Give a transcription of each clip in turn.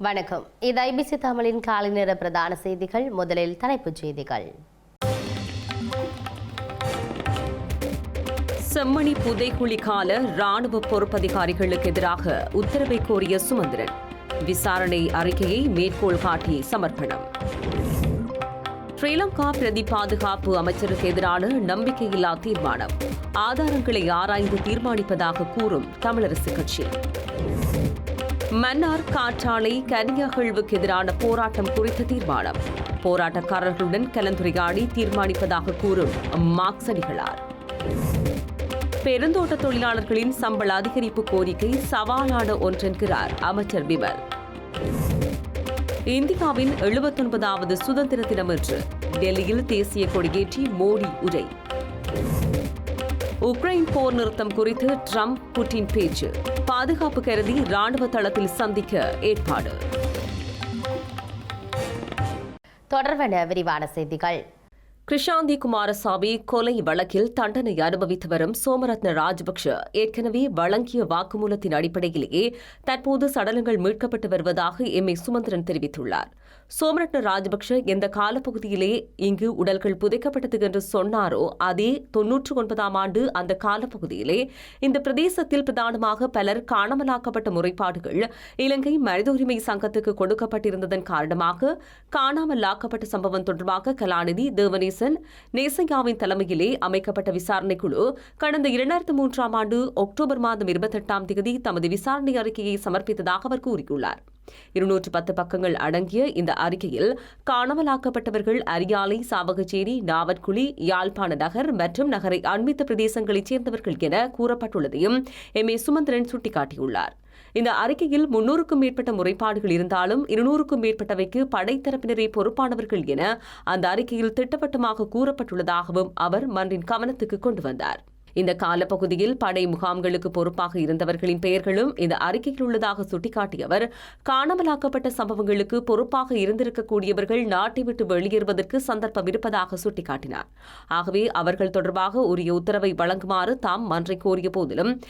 வணக்கம். இது ஐபிசி தமிழின் காலை நேர பிரதான செய்திகள். முதலில் தலைப்புச் செய்திகள். செம்மணி புதைக்குழி கால ராணுவ பொறுப்பதிகாரிகளுக்கு எதிராக உத்தரவை கோரிய சுமந்திரன். விசாரணை அறிக்கையை மேற்கோள் காட்டி சமர்ப்பணம். ஸ்ரீலங்கா பிரதி பாதுகாப்பு அமைச்சருக்கு எதிரான நம்பிக்கையில்லா தீர்மானம். ஆதாரங்களை ஆராய்ந்து தீர்மானிப்பதாக கூறும் தமிழரசு கட்சி. மன்னார் காற்றாலை கனியகழ்வுக்கு எதிரான போராட்டம் குறித்த தீர்மானம். போராட்டக்காரர்களுடன் கலந்துரையாடி தீர்மானிப்பதாக கூறும் மார்க்சடிகளார். பெருந்தோட்ட தொழிலாளர்களின் சம்பள அதிகரிப்பு கோரிக்கை சவாலான ஒன்றென்கிறார் அமைச்சர் விமல். இந்தியாவின் எழுபத்தொன்பதாவது சுதந்திர தினமன்று டெல்லியில் தேசிய கொடியேற்றி மோடி உரை. உக்ரைன் போர் நிறுத்தம் குறித்து ட்ரம்ப் புட்டின் பேச்சு. பாதுகாப்பு கருதி ராணுவ தளத்தில் சந்திக்க ஏற்பாடு. தொடர்வன விரிவான செய்திகள். கிருஷாந்தி குமாரசாமி கொலை வழக்கில் தண்டனை அனுபவித்து வரும் சோமரத்ன ராஜபக்ஷ ஏற்கனவே வழங்கிய வாக்குமூலத்தின் அடிப்படையிலேயே தற்போது சடலங்கள் மீட்கப்பட்டு வருவதாக எம் ஏ சுமந்திரன் தெரிவித்துள்ளார். சோமரத்ன ராஜபக்ஷ எந்த காலப்பகுதியிலே இங்கு உடல்கள் புதைக்கப்பட்டது என்று சொன்னாரோ அதே தொன்னூற்று ஒன்பதாம் ஆண்டு அந்த காலப்பகுதியிலே இந்த பிரதேசத்தில் பிரதானமாக பலர் காணாமலாக்கப்பட்ட முறைப்பாடுகள் இலங்கை மனித உரிமை சங்கத்துக்கு கொடுக்கப்பட்டிருந்ததன் காரணமாக காணாமலாக்கப்பட்ட சம்பவம் தொடர்பாக கலாநிதி தேவநேசன் நேசையாவின் தலைமையிலே அமைக்கப்பட்ட விசாரணை குழு கடந்த இரண்டாயிரத்து மூன்றாம் ஆண்டு அக்டோபர் மாதம் இருபத்தெட்டாம் தேதி தமது விசாரணை அறிக்கையை சமர்ப்பித்ததாக அவர் கூறியுள்ளார். இருநூற்று பத்து பக்கங்கள் அடங்கிய இந்த அறிக்கையில் காணாமலாக்கப்பட்டவர்கள் அரியாலை சாவகச்சேரி நாவற்குழி யாழ்ப்பாண நகர் மற்றும் நகரை அண்மித்த பிரதேசங்களைச் சேர்ந்தவர்கள் என கூறப்பட்டுள்ளதையும் எம் ஏ சுமந்திரன் சுட்டிக்காட்டியுள்ளார். இந்த அறிக்கையில் முன்னூறுக்கும் மேற்பட்ட முறைப்பாடுகள் இருந்தாலும் இருநூறுக்கும் மேற்பட்டவைக்கு படைத்தரப்பினரே பொறுப்பானவர்கள் என அந்த அறிக்கையில் திட்டவட்டமாக கூறப்பட்டுள்ளதாகவும் அவர் மன்றின் கவனத்துக்கு கொண்டு வந்தார். இந்த காலப்பகுதியில் படை முகாம்களுக்கு பொறுப்பாக இருந்தவர்களின் பெயர்களும் இந்த அறிக்கையில் உள்ளதாக சுட்டிக்காட்டிய அவர் காணாமலாக்கப்பட்ட சம்பவங்களுக்கு பொறுப்பாக இருந்திருக்கக்கூடியவர்கள் நாட்டை விட்டு வெளியேறுவதற்கு சந்தர்ப்பம் இருப்பதாக சுட்டிக்காட்டினார். ஆகவே அவர்கள் தொடர்பாக உரிய உத்தரவை வழங்குமாறு தாம் மன்றை கோரிய போதிலும்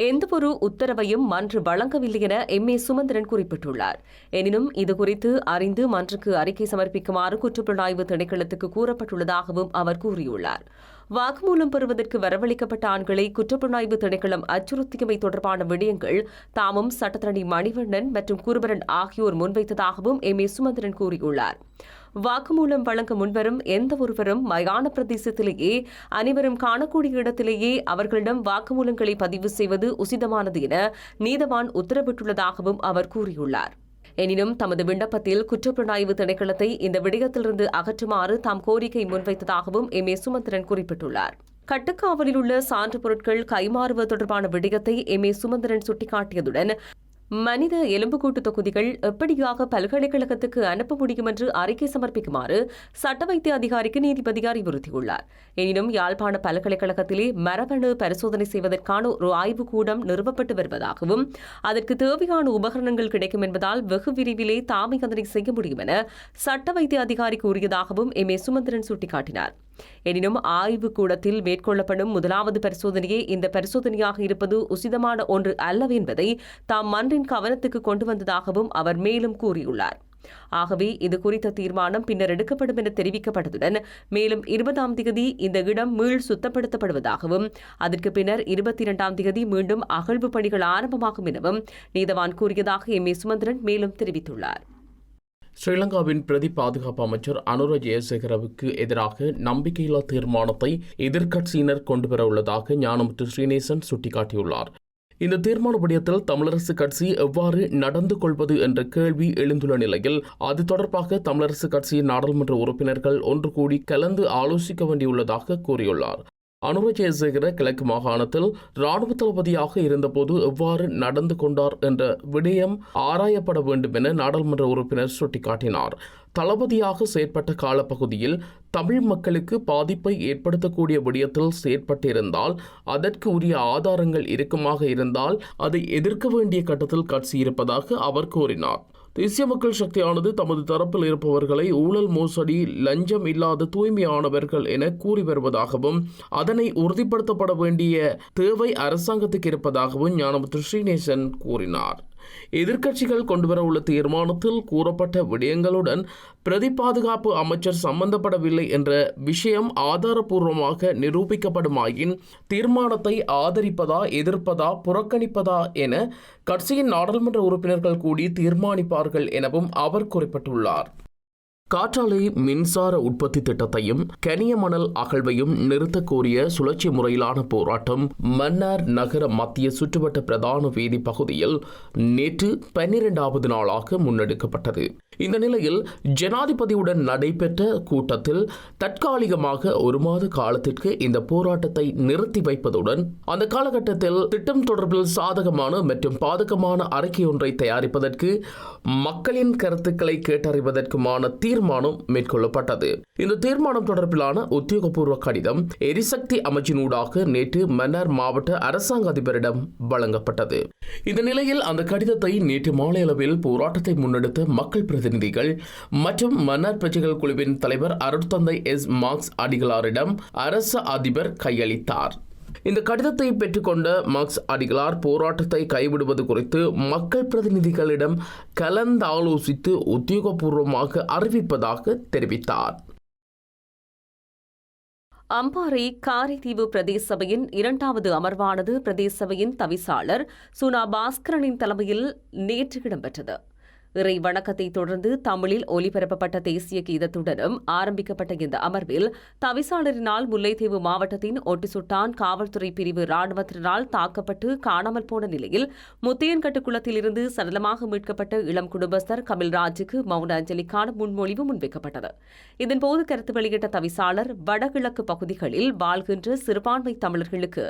எந்தவொரு உத்தரவையும் மன்று வழங்கவில்லை என எம். ஏ. சுமந்திரன் குறிப்பிட்டுள்ளார். எனினும் இதுகுறித்து அறிந்து மன்றுக்கு அறிக்கை சமர்ப்பிக்குமாறு குற்றப்புலனாய்வு திணைக்களத்துக்கு கூறப்பட்டுள்ளதாகவும் அவர் கூறியுள்ளார். வாக்குமூலம் பெறுவதற்கு வரவழைக்கப்பட்ட ஆண்களை குற்றப்புலனாய்வு திணைக்களம் அச்சுறுத்தியமை தொடர்பான விடயங்கள் தாமும் சட்டத்தரணி மணிவண்ணன் மற்றும் குருபரன் ஆகியோர் முன்வைத்ததாகவும் எம். ஏ. சுமந்திரன் கூறியுள்ளார். வாக்குமூலம் வழங்க முன்வரும் எந்த ஒருவரும் மயான பிரதேசத்திலேயே அனைவரும் காணக்கூடிய இடத்திலேயே அவர்களிடம் வாக்குமூலங்களை பதிவு செய்வது உசிதமானது என நீதவான் உத்தரவிட்டுள்ளதாகவும் அவர் கூறியுள்ளார். எனினும் தமது விண்ணப்பத்தில் குற்றப்புலனாய்வு திணைக்களத்தை இந்த விடயத்திலிருந்து அகற்றுமாறு தாம் கோரிக்கை முன்வைத்ததாகவும் எம் ஏ சுமந்திரன் குறிப்பிட்டுள்ளார். கட்டுக்காவலில் உள்ள சான்று பொருட்கள் கைமாறுவது தொடர்பான விடயத்தை எம் ஏ சுமந்திரன் சுட்டிக்காட்டியதுடன் மனித எலும்புக்கூட்டு தொகுதிகள் எப்படியாக பல்கலைக்கழகத்துக்கு அனுப்ப முடியும் என்று அறிக்கை சமர்ப்பிக்குமாறு சட்ட வைத்திய அதிகாரிக்கு நீதிபதி அறிவுறுத்தியுள்ளார். எனினும் யாழ்ப்பாண பல்கலைக்கழகத்திலே மரபணு பரிசோதனை செய்வதற்கான ஒரு ஆய்வுக்கூடம் நிறுவப்பட்டு வருவதாகவும் அதற்கு தேவையான உபகரணங்கள் கிடைக்கும் என்பதால் வெகு விரைவிலே தாமை அதனை செய்ய முடியும் என சட்ட வைத்திய அதிகாரி கூறியதாகவும் எம். ஏ. சுமந்திரன் சுட்டிக்காட்டினார். எனினும் ஆய்வு கூடத்தில் மேற்கொள்ளப்படும் முதலாவது பரிசோதனையே இந்த பரிசோதனையாக இருப்பது உசிதமான ஒன்று அல்லவென்பதை தாம் மன்றின் கவனத்துக்கு கொண்டு வந்ததாகவும் அவர் மேலும் கூறியுள்ளார். ஆகவே இது குறித்த தீர்மானம் பின்னர் எடுக்கப்படும் என தெரிவிக்கப்பட்டதுடன் மேலும் இருபதாம் திகதி இந்த இடம் மீள் சுத்தப்படுத்தப்படுவதாகவும் அதற்கு பின்னர் இருபத்தி இரண்டாம் திகதி மீண்டும் அகழ்வு பணிகள் ஆரம்பமாகும் எனவும் நீதவான் கூறியதாக எம் ஏ சுமந்திரன் மேலும் தெரிவித்துள்ளார். ஸ்ரீலங்காவின் பிரதி பாதுகாப்பு அமைச்சர் அனுர ஜெயசேகரவுக்கு எதிராக நம்பிக்கையில்லா தீர்மானத்தை எதிர்க்கட்சியினர் கொண்டுவர உள்ளதாக ஞானமுத்து ஸ்ரீநேசன் சுட்டிக்காட்டியுள்ளார். இந்த தீர்மான விடயத்தில் தமிழரசு கட்சி எவ்வாறு நடந்து கொள்வது என்ற கேள்வி எழுந்துள்ள நிலையில் அது தொடர்பாக தமிழரசு கட்சியின் நாடாளுமன்ற உறுப்பினர்கள் ஒன்று கூடி கலந்து ஆலோசிக்க வேண்டியுள்ளதாக கூறியுள்ளார். அனுர ஜெயசேகர கிழக்கு மாகாணத்தில் இராணுவ தளபதியாக இருந்தபோது எவ்வாறு நடந்து கொண்டார் என்ற விடயம் ஆராயப்பட வேண்டும் என நாடாளுமன்ற உறுப்பினர் சுட்டிக்காட்டினார். தளபதியாக செயற்பட்ட காலப்பகுதியில் தமிழ் மக்களுக்கு பாதிப்பை ஏற்படுத்தக்கூடிய விடயத்தில் செயற்பட்டிருந்தால் அதற்கு உரிய ஆதாரங்கள் இருக்குமாக இருந்தால் அதை எதிர்க்க வேண்டிய கட்டத்தில் கட்சி இருப்பதாக அவர் கூறினார். தேசிய மக்கள் சக்தியானது தமது தரப்பில் இருப்பவர்களை ஊழல் மோசடி லஞ்சம் இல்லாத தூய்மையானவர்கள் என கூறி வருவதாகவும் அதனை உறுதிப்படுத்தப்பட வேண்டிய தேவை அரசாங்கத்துக்கு இருப்பதாகவும் ஞானமுத்து ஸ்ரீநேசன் கூறினார். எதிர்க்கட்சிகள் கொண்டுவரவுள்ள தீர்மானத்தில் கூறப்பட்ட விடயங்களுடன் பிரதி பாதுகாப்பு அமைச்சர் சம்பந்தப்படவில்லை என்ற விஷயம் ஆதாரபூர்வமாக நிரூபிக்கப்படுமாயின் தீர்மானத்தை ஆதரிப்பதா எதிர்ப்பதா புறக்கணிப்பதா என கட்சியின் நாடாளுமன்ற உறுப்பினர்கள் கூடி தீர்மானிப்பார்கள் எனவும் அவர் குறிப்பிட்டுள்ளார். காற்றாலை மின்சார உற்பத்தி திட்டத்தையும் கனிய மணல் அகழ்வையும் நிறுத்தக்கோரிய சுழற்சி முறையிலான போராட்டம் மன்னார் நகர மத்திய சுற்றுவட்ட பிரதான வீதி பகுதியில் நேற்று பன்னிரண்டாவது நாளாக முன்னெடுக்கப்பட்டது. இந்த நிலையில் ஜனாதிபதியுடன் நடைபெற்ற கூட்டத்தில் தற்காலிகமாக ஒரு மாத காலத்திற்கு இந்த போராட்டத்தை நிறுத்தி வைப்பதுடன் அந்த காலகட்டத்தில் திட்டம் தொடர்பில் சாதகமான மற்றும் பாதகமான அறிக்கை ஒன்றை தயாரிப்பதற்கு மக்களின் கருத்துக்களை கேட்டறிவதற்குமான தீர்மானம் மேற்கொள்ளப்பட்டது. இந்த தீர்மானம் தொடர்பிலான உத்தியோகபூர்வ கடிதம் எரிசக்தி அமைச்சினூடாக நேற்று மன்னார் மாவட்ட அரசாங்க அதிபரிடம் வழங்கப்பட்டது. இந்த நிலையில் அந்த கடிதத்தை நேற்று மாலை அளவில் போராட்டத்தை முன்னெடுத்த மக்கள் பிரதிநிதிகள் மற்றும் மன்னார் பிரஜைகள் குழுவின் தலைவர் அருட்தந்தை எஸ் மார்க்ஸ் அடிகளாரிடம் அரச அதிபர் கையளித்தார். இந்த கடிதத்தை பெற்றுக்கொண்ட மக்ஸ் அடிகளார் போராட்டத்தை கைவிடுவது குறித்து மக்கள் பிரதிநிதிகளிடம் கலந்தாலோசித்து உத்தியோகபூர்வமாக அறிவிப்பதாக தெரிவித்தார். அம்பாறை காரைதீவு பிரதேச சபையின் இரண்டாவது அமர்வானது பிரதேச சபையின் தவிசாளர் சுனா பாஸ்கரனின் தலைமையில் நேற்று இடம்பெற்றது. இறை வணக்கத்தை தொடர்ந்து தமிழில் ஒலிபரப்பப்பட்ட தேசிய கீதத்துடனும் ஆரம்பிக்கப்பட்ட இந்த அமர்வில் தவிசாளரினால் முல்லைத்தீவு மாவட்டத்தின் ஒட்டுசுட்டான் காவல்துறை பிரிவு ராணுவத்தினரால் தாக்கப்பட்டு காணாமல் போன நிலையில் முத்தையன்கட்டு குளத்திலிருந்து சடலமாக மீட்கப்பட்ட இளம் குடும்பஸ்தர் கமில்ராஜுக்கு மௌன அஞ்சலிக்கான முன்மொழிவு முன்வைக்கப்பட்டது. இதன்போது கருத்து வெளியிட்ட தவிசாளர் வடகிழக்கு பகுதிகளில் வாழ்கின்ற சிறுபான்மை தமிழர்களுக்கு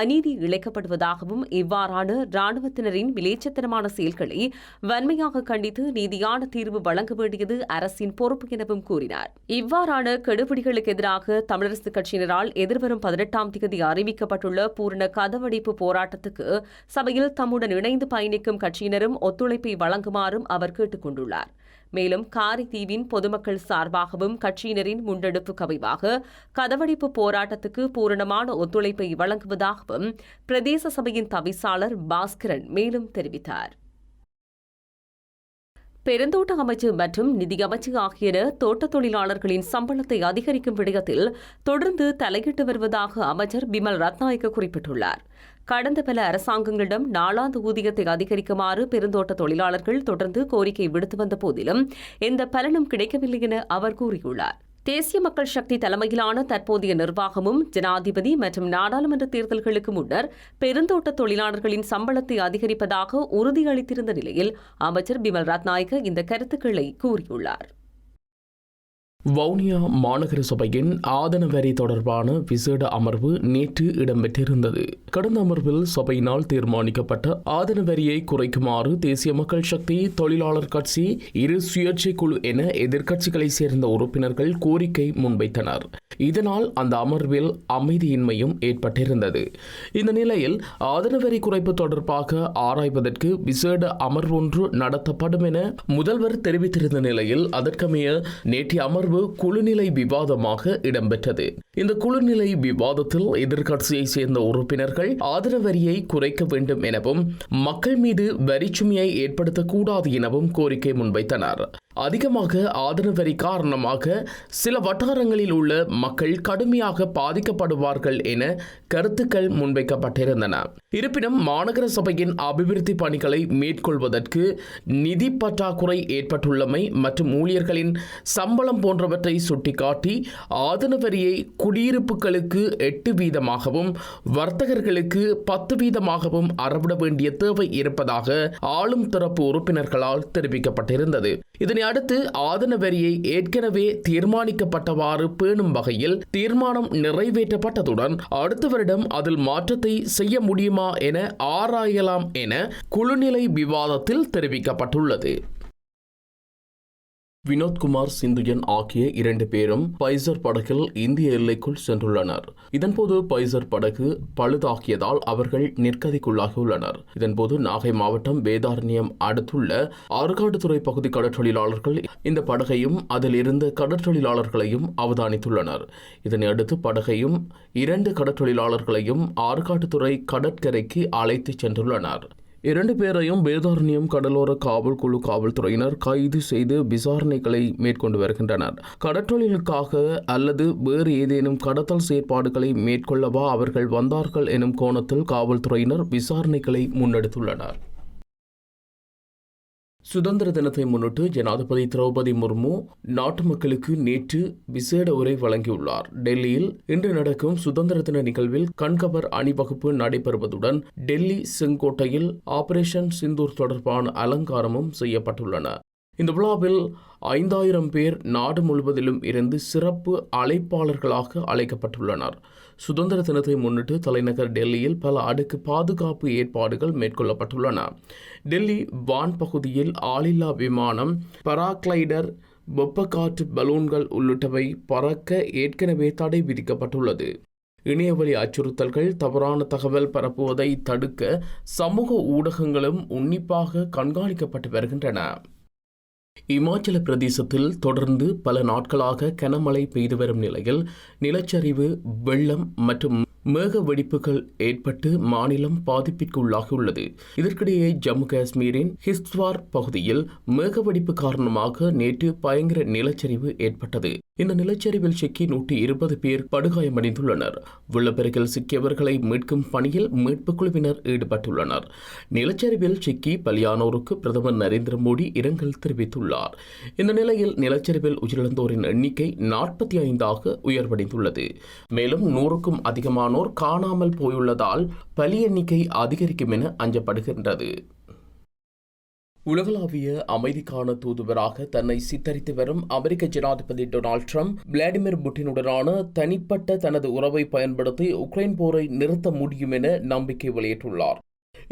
அநீதி இழைக்கப்படுவதாகவும் இவ்வாறான ராணுவத்தினரின் விலேச்சத்தனமான செயல்களை வன்மையாக கண்டித்து நீதியான தீர்வு வழங்க வேண்டியது அரசின் பொறுப்பு எனவும் கூறினார். இவ்வாறான கெடுபிடிகளுக்கு எதிராக தமிழரசுக் கட்சியினரால் எதிர்வரும் பதினெட்டாம் தேதி அறிவிக்கப்பட்டுள்ள பூரண கதவடைப்பு போராட்டத்துக்கு சபையில் தம்முடன் இணைந்து பயணிக்கும் கட்சியினரும் ஒத்துழைப்பை வழங்குமாறும் அவர் கேட்டுக் கொண்டுள்ளார். மேலும் காரைதீவின் பொதுமக்கள் சார்பாகவும் கட்சியினரின் முன்னெடுப்பு கவிவாக கதவடைப்பு போராட்டத்துக்கு பூரணமான ஒத்துழைப்பை வழங்குவதாகவும் பிரதேச சபையின் தவிசாளர் பாஸ்கரன் மேலும் தெரிவித்தார். பெருந்தோட்ட அமைச்சு மற்றும் நிதியமைச்சு ஆகியன தோட்டத் தொழிலாளர்களின் சம்பளத்தை அதிகரிக்கும் விடயத்தில் தொடர்ந்து தலையிட்டு வருவதாக அமைச்சர் பிமல் ரத்நாயக்க குறிப்பிட்டுள்ளார். கடந்த பல அரசாங்கங்களிடம் நாளாந்து ஊதியத்தை அதிகரிக்குமாறு பெருந்தோட்ட தொழிலாளர்கள் தொடர்ந்து கோரிக்கை விடுத்து வந்த போதிலும் எந்த பலனும் கிடைக்கவில்லை என அவர் கூறியுள்ளார். தேசிய மக்கள் சக்தி தலைமையிலான தற்போதைய நிர்வாகமும் ஜனாதிபதி மற்றும் நாடாளுமன்ற தேர்தல்களுக்கு முன்னர் பெருந்தோட்ட தொழிலாளர்களின் சம்பளத்தை அதிகரிப்பதாக உறுதியளித்திருந்த நிலையில் அமைச்சர் பிமல் ரத்நாயக்க இந்த கருத்துக்களை கூறியுள்ளார். வவுனியா மாநகர சபையின் ஆதன வரி தொடர்பான விசேட அமர்வு நேற்று இடம்பெற்றிருந்தது. கடந்த அமர்வில் சபையினால் தீர்மானிக்கப்பட்ட ஆதன வரியை குறைக்குமாறு தேசிய மக்கள் சக்தி தொழிலாளர் கட்சி இரு சுயேட்சை குழு என எதிர்க்கட்சிகளைச் சேர்ந்த உறுப்பினர்கள் கோரிக்கை முன்வைத்தனர். இதனால் அந்த அமர்வில் அமைதியின்மையும் ஏற்பட்டிருந்தது. இந்த நிலையில் ஆதன வரி குறைப்பு தொடர்பாக ஆராய்வதற்கு விசேட அமர்வொன்று நடத்தப்படும் என முதல்வர் தெரிவித்திருந்த நிலையில் அதற்கமைய நேற்றைய அமர்வு குழுநிலை விவாதமாக இடம்பெற்றது. இந்த குழுநிலை விவாதத்தில் எதிர்க்கட்சியை சேர்ந்த உறுப்பினர்கள் ஆதரவு வரியை குறைக்க வேண்டும் எனவும் மக்கள் மீது வரிச்சுமையை ஏற்படுத்தக்கூடாது எனவும் கோரிக்கை முன்வைத்தனர். அதிகமாக ஆதரவு வரி காரணமாக சில வட்டாரங்களில் உள்ள மக்கள் கடுமையாக பாதிக்கப்படுவார்கள் என கருத்துக்கள் முன்வைக்கப்பட்டிருந்தன. இருப்பினும் மாநகர சபையின் அபிவிருத்தி பணிகளை மேற்கொள்வதற்கு நிதி பற்றாக்குறை ஏற்பட்டுள்ளமை மற்றும் ஊழியர்களின் சம்பளம் போன்ற போன்றவற்றை சுட்டிக்காட்டி ஆதன வரியை குடியிருப்புகளுக்கு எட்டு வீதமாகவும் வர்த்தகர்களுக்கு பத்து வீதமாகவும் அறவிட வேண்டிய தேவை இருப்பதாக ஆளும் தரப்பு உறுப்பினர்களால் தெரிவிக்கப்பட்டிருந்தது. இதனை அடுத்து ஆதன வரியை ஏற்கனவே தீர்மானிக்கப்பட்டவாறு பேணும் வகையில் தீர்மானம் நிறைவேற்றப்பட்டதுடன் அடுத்த வருடம் அதில் மாற்றத்தை செய்ய முடியுமா என ஆராயலாம் என குழுநிலை விவாதத்தில் தெரிவிக்கப்பட்டுள்ளது. வினோத்குமார் சிந்துயன் ஆகிய இரண்டு பேரும் பைசர் படகில் இந்திய எல்லைக்குள் சென்றுள்ளனர். இதன்போது பைசர் படகு பழுதாகியதால் அவர்கள் நிற்கதிக்குள்ளாகியுள்ளனர். இதன்போது நாகை மாவட்டம் வேதாரண்யம் அடுத்துள்ள ஆறுகாட்டுத்துறை பகுதி கடற்றொழிலாளர்கள் இந்த படகையும் அதில் இருந்த கடற்றொழிலாளர்களையும் அவதானித்துள்ளனர். இதனையடுத்து படகையும் இரண்டு கடற்றொழிலாளர்களையும் ஆறுகாட்டுத்துறை கடற்கரைக்கு அழைத்துச் சென்றுள்ளனர். இரண்டு பேரையும் வேதாரண்யம் கடலோர காவல் குழு காவல்துறையினர் கைது செய்து விசாரணைகளை மேற்கொண்டு வருகின்றனர். கடற்றொழிலுக்காக அல்லது வேறு ஏதேனும் கடத்தல் செயற்பாடுகளை மேற்கொள்ளவா அவர்கள் வந்தார்கள் எனும் கோணத்தில் காவல்துறையினர் விசாரணைகளை முன்னெடுத்துள்ளனர். சுதந்திர தினத்தை முன்னிட்டு ஜனாதிபதி திரௌபதி முர்மு நாட்டு மக்களுக்கு நேற்று விசேட உரை வழங்கியுள்ளார். டெல்லியில் இன்று நடக்கும் சுதந்திர தின நிகழ்வில் கண்கவர் அணிவகுப்பு நடைபெறுவதுடன் டெல்லி செங்கோட்டையில் ஆபரேஷன் சிந்தூர் தொடர்பான அலங்காரமும் செய்யப்பட்டுள்ளன. இந்த விழாவில் ஐந்தாயிரம் பேர் நாடு முழுவதிலும் இருந்து சிறப்பு அழைப்பாளர்களாக அழைக்கப்பட்டுள்ளனர். சுதந்திர தினத்தை முன்னிட்டு தலைநகர் டெல்லியில் பல அடுக்கு பாதுகாப்பு ஏற்பாடுகள் மேற்கொள்ளப்பட்டுள்ளன. டெல்லி வான் பகுதியில் ஆளில்லா விமானம் பராக்ளைடர் வெப்பக்காற்று பலூன்கள் உள்ளிட்டவை பறக்க ஏற்கனவே தடை விதிக்கப்பட்டுள்ளது. இணையவழி அச்சுறுத்தல்கள் தவறான தகவல் பரப்புவதை தடுக்க சமூக ஊடகங்களும் உன்னிப்பாக கண்காணிக்கப்பட்டு வருகின்றன. இமாச்சல பிரதேசத்தில் தொடர்ந்து பல நாட்களாக கனமழை பெய்து வரும் நிலையில் நிலச்சரிவு வெள்ளம் மற்றும் மேக வெடிப்புகள் ஏற்பட்டு மாநிலம் பாதிப்பிற்குள்ளாகியுள்ளது. இதற்கிடையே ஜம்மு காஷ்மீரின் ஹிஸ்துவார் பகுதியில் மேக வெடிப்பு காரணமாக நேற்று பயங்கர நிலச்சரிவு ஏற்பட்டது. இந்த நிலச்சரிவில் சிக்கி நூற்றி இருபது பேர் படுகாயமடைந்துள்ளனர். வெள்ளப்பெருக்கில் சிக்கியவர்களை மீட்கும் பணியில் மீட்புக் குழுவினர் ஈடுபட்டுள்ளனர். நிலச்சரிவில் சிக்கி பலியானோருக்கு பிரதமர் நரேந்திர மோடி இரங்கல் தெரிவித்துள்ளார். இந்த நிலையில் நிலச்சரிவில் உயிரிழந்தோரின் எண்ணிக்கை நாற்பத்தி ஐந்தாக உயர்வடைந்துள்ளது. மேலும் நூறுக்கும் அதிகமானோர் காணாமல் போயுள்ளதால் பலி எண்ணிக்கை அதிகரிக்கும் என அஞ்சப்படுகின்றது. உலகளாவிய அமைதிக்கான தூதுவராக தன்னை சித்தரித்து வரும் அமெரிக்க ஜனாதிபதி டொனால்ட் ட்ரம்ப் விளாடிமிர் புட்டினுடனான தனிப்பட்ட தனது உறவை பயன்படுத்தி உக்ரைன் போரை நிறுத்த முடியும் என நம்பிக்கை வெளியிட்டுள்ளார்.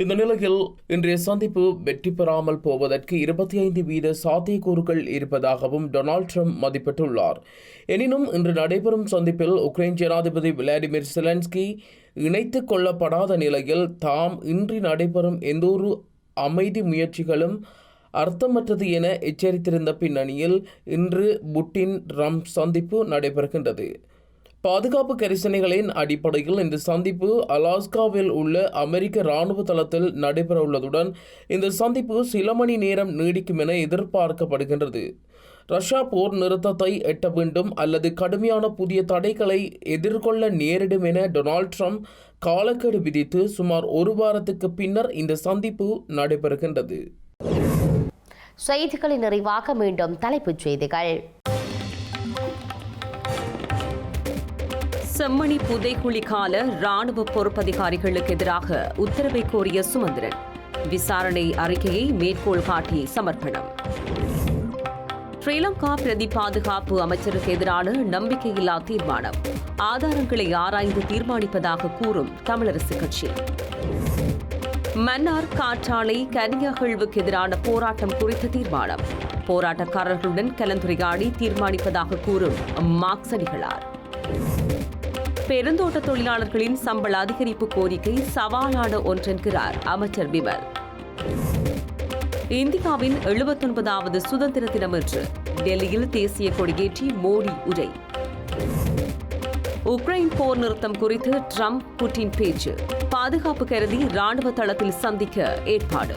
இந்த நிலையில் இன்றைய சந்திப்பு வெற்றி பெறாமல் போவதற்கு இருபத்தி ஐந்து வீத சாத்தியக்கூறுகள் இருப்பதாகவும் டொனால்ட் ட்ரம்ப் மதிப்பிட்டுள்ளார். எனினும் இன்று நடைபெறும் சந்திப்பில் உக்ரைன் ஜனாதிபதி விளாடிமிர் செலன்ஸ்கி இணைத்து கொள்ளப்படாத நிலையில் தாம் இன்றி நடைபெறும் எந்தொரு அமைதி முயற்சிகளும் அர்த்தமற்றது என எச்சரித்திருந்த பின்னணியில் இன்று புட்டின் ரம் சந்திப்பு நடைபெறுகின்றது. பாதுகாப்பு கரிசனைகளின் அடிப்படையில் இந்த சந்திப்பு அலாஸ்காவில் உள்ள அமெரிக்க இராணுவ தளத்தில் நடைபெறவுள்ளதுடன் இந்த சந்திப்பு சில மணி நேரம் நீடிக்கும் என எதிர்பார்க்கப்படுகின்றது. ரஷ்யா போர் நிறுத்தத்தை எட்ட வேண்டும் அல்லது கடுமையான புதிய தடைகளை எதிர்கொள்ள நேரிடும் என டொனால்ட் ட்ரம்ப் காலக்கெடு விதித்து சுமார் ஒரு வாரத்துக்கு பின்னர் இந்த சந்திப்பு நடைபெறுகின்றது. செய்திகளின் நிறைவாக மீண்டும் தலைப்புச் செய்திகள். செம்மணி புதைக்குழி கால ராணுவ பொறுப்பதிகாரிகளுக்கு எதிராக உத்தரவை கோரிய சுமந்திரன். விசாரணை அறிக்கையை மேற்கோள் காட்டி சமர்ப்பணம். ஸ்ரீலங்கா பிரதி பாதுகாப்பு அமைச்சருக்கு எதிரான நம்பிக்கையில்லா தீர்மானம். ஆதாரங்களை ஆராய்ந்து தீர்மானிப்பதாக கூறும் தமிழரசு கட்சி. மன்னார் காற்றாலை கனியகழ்வுக்கு எதிரான போராட்டம் குறித்த தீர்மானம். போராட்டக்காரர்களுடன் கலந்துரையாடி தீர்மானிப்பதாக கூறும் மார்க்சடிகளார் பெருந்தோட்ட தொழிலாளர்களின் சம்பள அதிகரிப்பு கோரிக்கை சவாலான ஒன்றென்கிறார் அமைச்சர் பிமல் இந்தியாவின் எழுபத்தொன்பதாவது சுதந்திர தினம் என்று டெல்லியில் தேசிய கொடியேற்றி மோடி உரை. உக்ரைன் போர் நிறுத்தம் குறித்து ட்ரம்ப் புட்டின் பேச்சு. பாதுகாப்பு கருதி ராணுவ தளத்தில் சந்திக்க ஏற்பாடு.